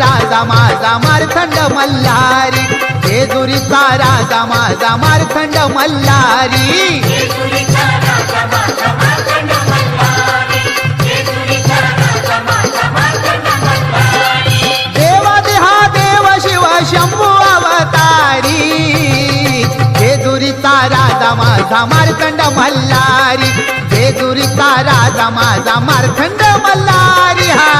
राजा माझा मारखंड मल्हारी. जेजुरीचा राजा माझा मारखंड मल्हारी. देवादिहा देव शिव शंभू अवतारी. जेजुरीचा राजा माझा मारखंड मल्हारी. जेजुरीचा राजा माझा मार्कंड मल्हारी हा.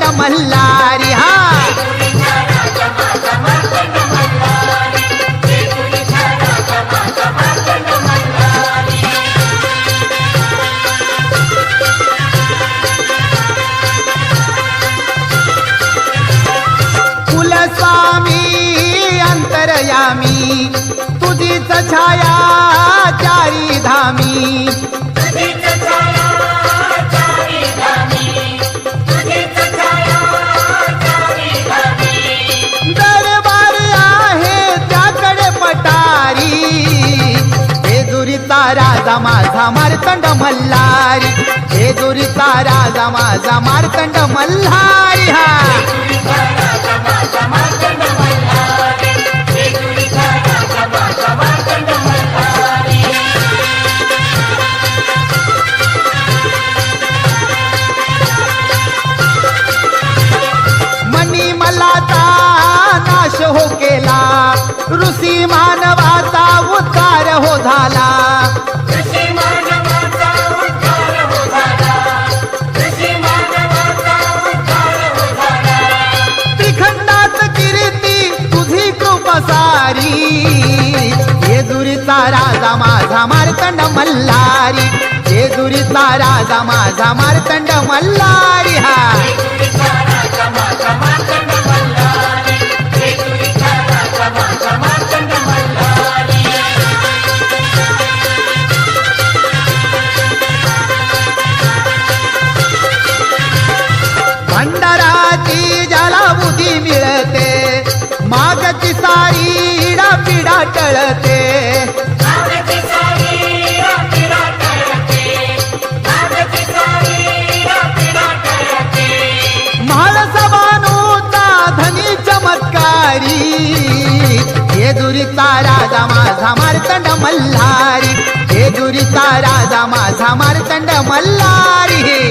माझा मार्तंड मल्हारी हा. कुलस्वामी अंतरयामी तुझीच छाया चारी धामी. राजा माझा मारतंड मल्हारी. जेजुरीचा राजा माझा मारतंड मल्हारी हा. मनी मलाचा नाश हो केला. ऋषी सारी जेजुरीचा राजा माझा मारतंड मल्हारी. जेजुरीचा राजा माझा मारतंड मल्हारी. हा. जेजुरीचा राजा माझा मार्तंड मल्हारी.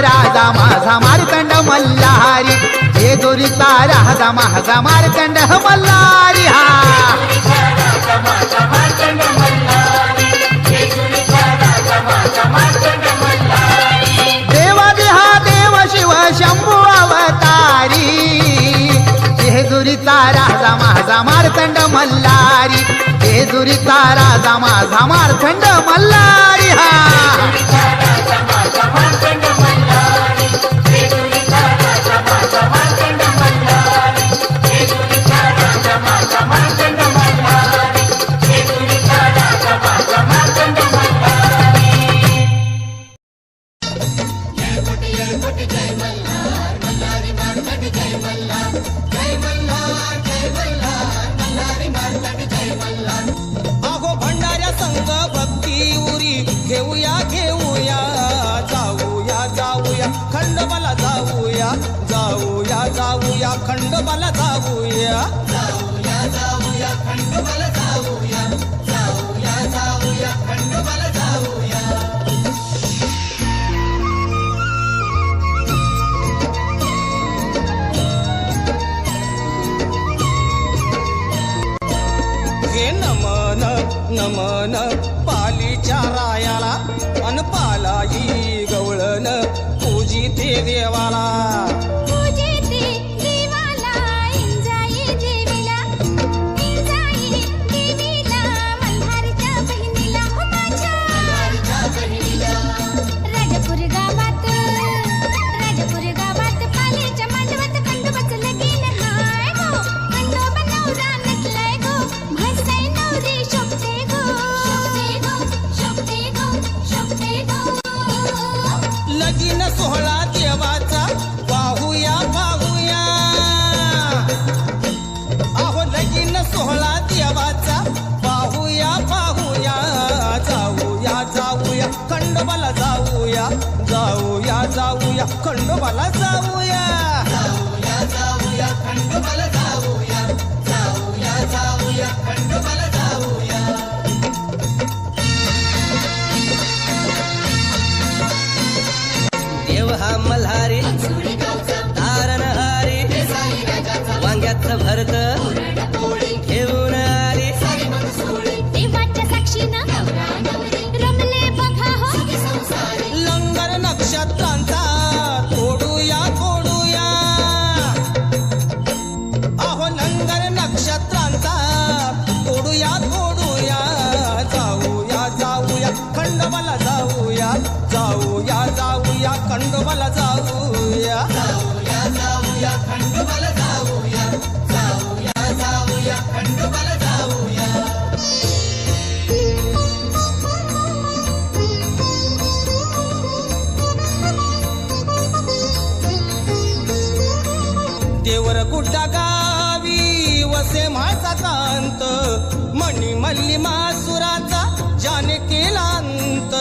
राजा माझा मार्कंड मल्हारी. जेजुरीचा राजा माझा मार्कंड मल्हारी. हा. देवादिहा देव शिव शंभू अवतारी. जेजुरीचा राजा माझा मार्तंड मल्हारी. जेजुरीचा राजा माझा मार्तंड मल्हारी. हा. खंडोबाला जाऊया. हे नमन नमन पालीच्या रायाला अन पालाई गवळन पूजी ते देवाला. लगीन सोहळा देवाचा. पाहूया पाहूया. अहो लगीन सोहळा देवाचा. पाहूया पाहूया जाऊया जाऊया. खंडोबाला जाऊया जाऊया जाऊया. खंडोबाला जाऊया. देव दगावी वसे माझा कांत मणी मल्ली मासुराचा ज्याने केलांत